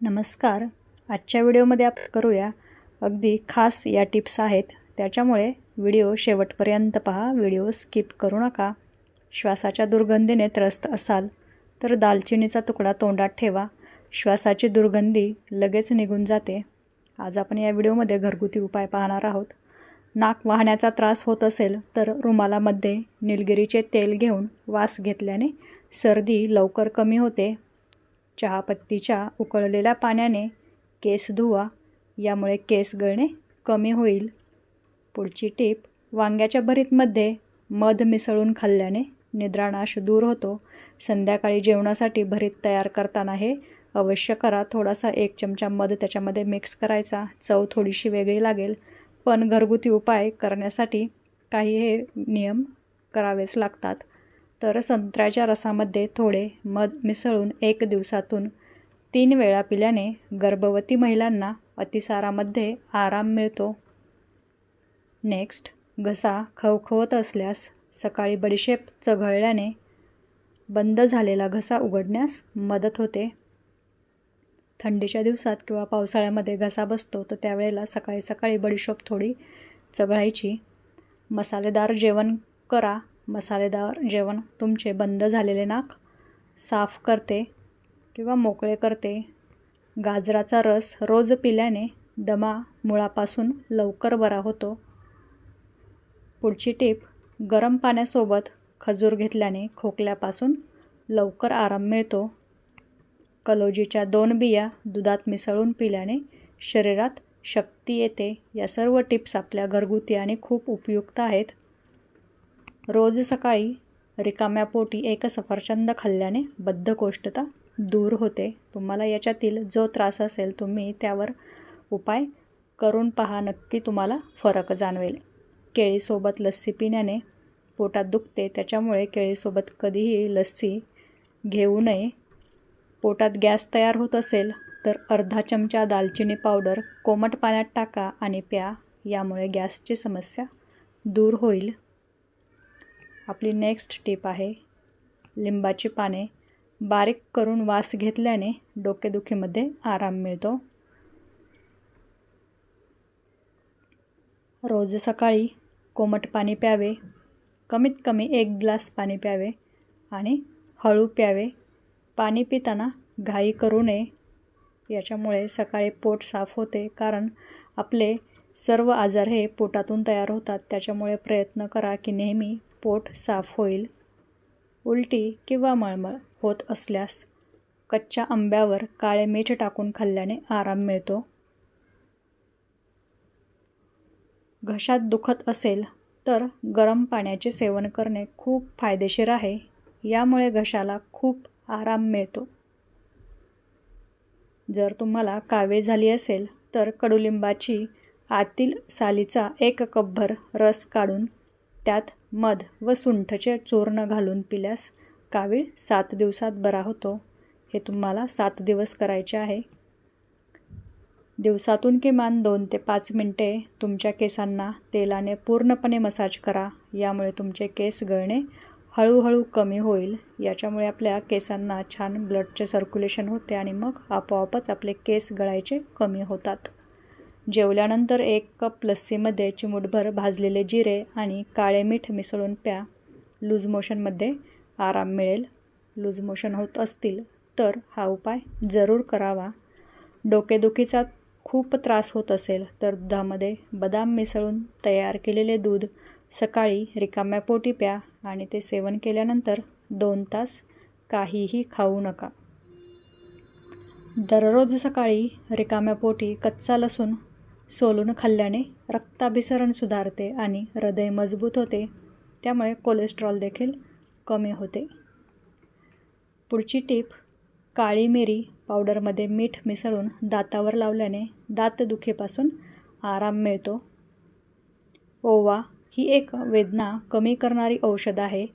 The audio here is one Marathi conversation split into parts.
नमस्कार. आजच्या व्हिडिओमध्ये आपण करूया अगदी खास या टिप्स आहेत. त्याच्यामुळे व्हिडिओ शेवटपर्यंत पहा. व्हिडिओ स्किप करू नका. श्वासाच्या दुर्गंधीने त्रस्त असाल तर दालचिनीचा तुकडा तोंडात ठेवा. श्वासाची दुर्गंधी लगेच निघून जाते. आज आपण या व्हिडिओमध्ये घरगुती उपाय पाहणार आहोत. नाक वाहण्याचा त्रास होत असेल तर रुमालामध्ये निलगिरीचे तेल घेऊन वास घेतल्याने सर्दी लवकर कमी होते. चहापत्तीच्या उकळलेल्या पाण्याने केस धुवा यामुळे केस गळणे कमी होईल. पुढची टीप वांग्याच्या भरीतमध्ये मध मिसळून खाल्ल्याने निद्रानाश दूर होतो. संध्याकाळी जेवणासाठी भरीत तयार करताना हे अवश्य करा. थोडासा एक चमचा मध त्याच्यामध्ये मिक्स करायचा. चव थोडीशी वेगळी लागेल पण घरगुती उपाय करण्यासाठी काही हे नियम करावेच लागतात. तर संत्र्याच्या रसामध्ये थोडे मध मिसळून एक दिवसातून तीन वेळा पिल्याने गर्भवती महिलांना अतिसारामध्ये आराम मिळतो. नेक्स्ट घसा खवखवत असल्यास सकाळी बडीशेप चघळल्याने बंद झालेला घसा उघडण्यास मदत होते. थंडीच्या दिवसात किंवा पावसाळ्यामध्ये घसा बसतो तर त्यावेळेला सकाळी सकाळी बडीशोप थोडी चघळायची. मसालेदार जेवण करा मसालेदार जेवण तुमचे बंद झालेले नाक साफ करते किंवा मोकळे करते. गाजराचा रस रोज पिल्याने दमा मुळापासून लवकर बरा होतो. पुढची टीप गरम पाण्यासोबत खजूर घेतल्याने खोकल्यापासून लवकर आराम मिळतो. कलोजीच्या दोन बिया दुधात मिसळून पिल्याने शरीरात शक्ती येते. या सर्व टिप्स आपल्या घरगुती आणि खूप उपयुक्त आहेत. रोज सकाळी रिकाम्या पोटी एक सफरचंद खाल्ल्याने बद्धकोष्ठता दूर होते. तुम्हाला याच्यातील जो त्रास असेल तुम्ही त्यावर उपाय करून पहा नक्की तुम्हाला फरक जाणवेल. केळीसोबत लस्सी पिण्याने पोटात दुखते त्याच्यामुळे केळीसोबत कधीही लस्सी घेऊ नये. पोटात गॅस तयार होत असेल तर अर्धा चमचा दालचिनी पावडर कोमट पाण्यात टाका आणि प्या यामुळे गॅसची समस्या दूर होईल. आपली नेक्स्ट टीप आहे. लिंबाची पाने बारीक करून वास घेतल्याने डोकेदुखीमध्ये आराम मिळतो. रोज सकाळी कोमट पाणी प्यावे कमीत कमी एक ग्लास पाणी प्यावे आणि हळू प्यावे. पाणी पिताना घाई करू नये. याच्यामुळे सकाळी पोट साफ होते कारण आपले सर्व आजार हे पोटातून तयार होतात. त्याच्यामुळे प्रयत्न करा की नेहमी पोट साफ होईल. उलटी किंवा मळमळ होत असल्यास कच्च्या आंब्यावर काळे मीठ टाकून खाल्ल्याने आराम मिळतो. घशात दुखत असेल तर गरम पाण्याचे सेवन करणे खूप फायदेशीर आहे. यामुळे घशाला खूप आराम मिळतो. जर तुम्हाला कावे झाली असेल तर कडुलिंबाची आतील सालीचा एक कपभर रस काढून त्यात मध व सुंठचे चूर्ण घालून पिल्यास कावीळ सात दिवसात बरा होतो. हे तुम्हाला सात दिवस करायचे आहे. दिवसातून किमान दोन ते पाच मिनटे तुमच्या केसांना तेलाने पूर्णपणे मसाज करा. यामुळे तुमचे केस गळणे हळूहळू कमी होईल. याच्यामुळे आपल्या केसांना छान ब्लडचे सर्क्युलेशन होते आणि मग आपोआपच आपले केस गळायचे कमी होतात. जेवल्यानंतर एक कप लस्सीमध्ये चिमूटभर भाजलेले जिरे आणि काळे मीठ मिसळून प्या. लूज मोशनमध्ये आराम मिळेल. लूज मोशन होत असतील तर हा उपाय जरूर करावा. डोकेदुखीचा खूप त्रास होत असेल तर दुधामध्ये बदाम मिसळून तयार केलेले दूध सकाळी रिकाम्या पोटी प्या आणि ते सेवन केल्यानंतर दोन तास काहीही खाऊ नका. दररोज सकाळी रिकाम्या पोटी कच्चा लसूण सोलून खाल्ल्याने रक्ताभिसरण सुधारते आणि हृदय मजबूत होते. त्यामुळे कोलेस्ट्रॉल देखील कमी होते. पुढची टीप काळी मिरी पावडरमध्ये मीठ मिसळून दातावर लावल्याने दातदुखीपासून आराम मिळतो. ओवा ही एक वेदना कमी करणारी औषध आहे.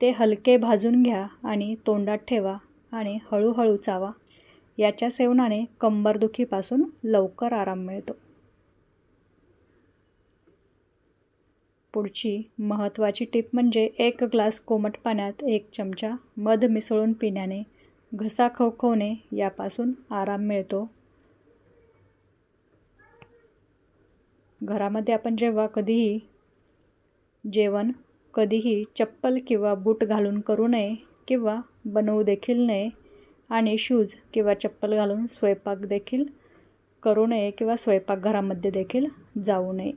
ते हलके भाजून घ्या आणि तोंडात ठेवा आणि हळूहळू चावा. याच्या सेवनाने कंबरदुखीपासून लवकर आराम मिळतो. पुढची महत्त्वाची टीप म्हणजे एक ग्लास कोमट पाण्यात एक चमचा मध मिसळून पिण्याने घसा खवखवणे यापासून आराम मिळतो. घरामध्ये आपण जेव्हा कधीही जेवण कधीही चप्पल किंवा बूट घालून करू नये किंवा बनवू देखील नये आणि शूज किंवा चप्पल घालून स्वयंपाक देखील करू नये किंवा स्वयंपाकघरामध्ये देखील जाऊ नये.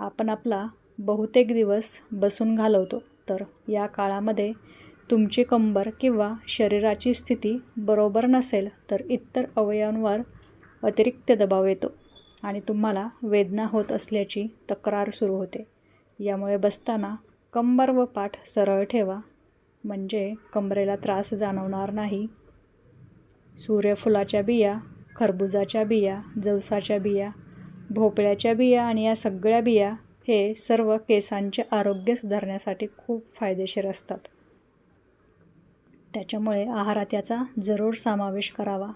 आपण आपला बहुतेक दिवस बसून घालवतो. तर या काळामध्ये तुमची कंबर किंवा शरीराची स्थिती बरोबर नसेल तर इतर अवयवांवर अतिरिक्त दबाव येतो आणि तुम्हाला वेदना होत असल्याची तक्रार सुरू होते. यामुळे बसताना कंबर व पाठ सरळ ठेवा म्हणजे कंबरेला त्रास जाणवणार नाही. सूर्यफुलाच्या बिया खरबुजाच्या बिया जवसाच्या बिया भोपळ्याच्या बिया आणि या सगळ्या बिया हे सर्व केसांचे आरोग्य सुधारण्यासाठी खूप फायदेशीर असतात. त्याच्यामुळे आहारात याचा जरूर समावेश करावा.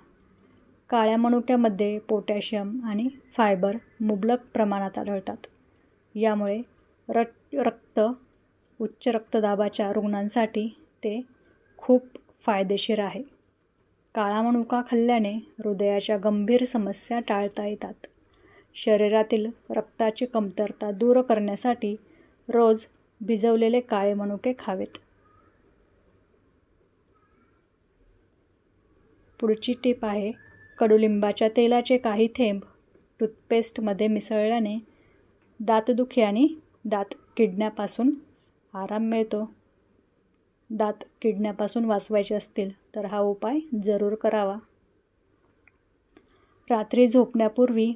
काळ्या मनुक्यामध्ये पोटॅशियम आणि फायबर मुबलक प्रमाणात आढळतात. यामुळे रट रक्त उच्च रक्तदाबाच्या रुग्णांसाठी ते खूप फायदेशीर आहे. काळा मनुका खाल्ल्याने हृदयाच्या गंभीर समस्या टाळता येतात. शरीरातील रक्ताची कमतरता दूर करण्यासाठी रोज भिजवलेले काळे मनुके खावेत. पुढची टीप आहे कडुलिंबाच्या तेलाचे काही थेंब टूथपेस्टमध्ये मिसळल्याने दातदुखी आणि दात किडण्यापासून आराम मिळतो. दात किडण्यापासून वाचवायचे असतील तर हा उपाय जरूर करावा. रात्री झोपण्यापूर्वी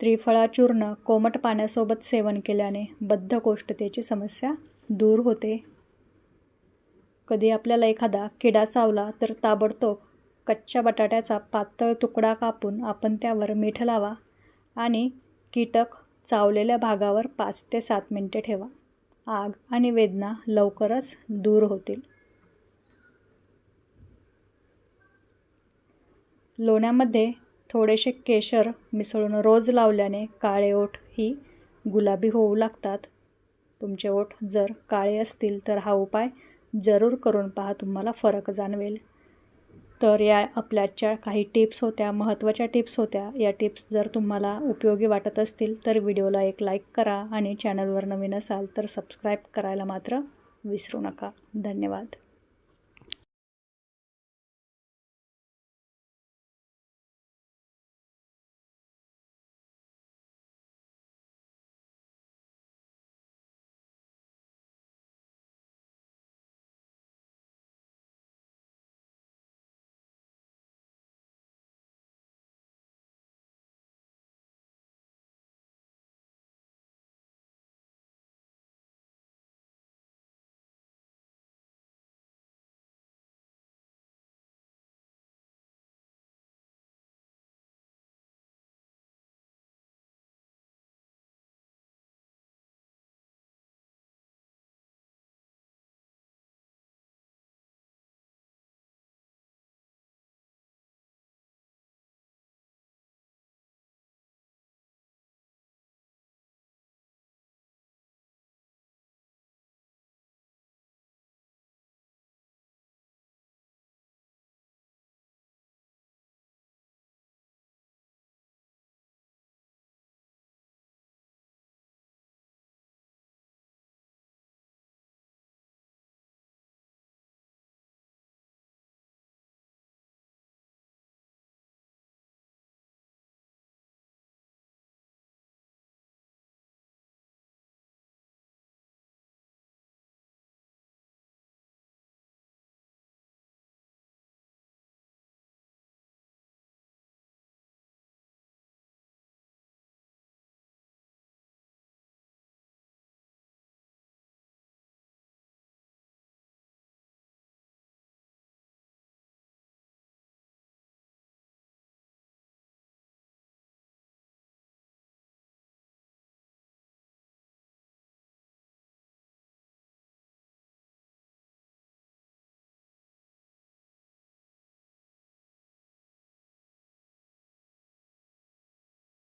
त्रिफळाचूर्ण कोमट पाण्यासोबत सेवन केल्याने बद्धकोष्ठतेची समस्या दूर होते. कधी आपल्याला एखादा किडा चावला तर ताबडतोब कच्च्या बटाट्याचा पातळ तुकडा कापून आपण त्यावर मीठ लावा आणि कीटक चावलेल्या भागावर पाच ते सात मिनटे ठेवा. आग आणि वेदना लवकरच दूर होतील. लोण्यामध्ये थोडेसे केशर मिसळून रोज लावल्याने काळे ओठ ही गुलाबी होऊ लागतात. तुमचे ओठ जर काळे असतील तर हा उपाय जरूर करून पहा तुम्हाला फरक जाणवेल. तर या आपल्याच्या काही टिप्स होत्या महत्त्वाच्या टिप्स होत्या. या टिप्स जर तुम्हाला उपयोगी वाटत असतील तर व्हिडिओला एक लाईक करा आणि चॅनलवर नवीन असाल तर सबस्क्राईब करायला मात्र विसरू नका. धन्यवाद.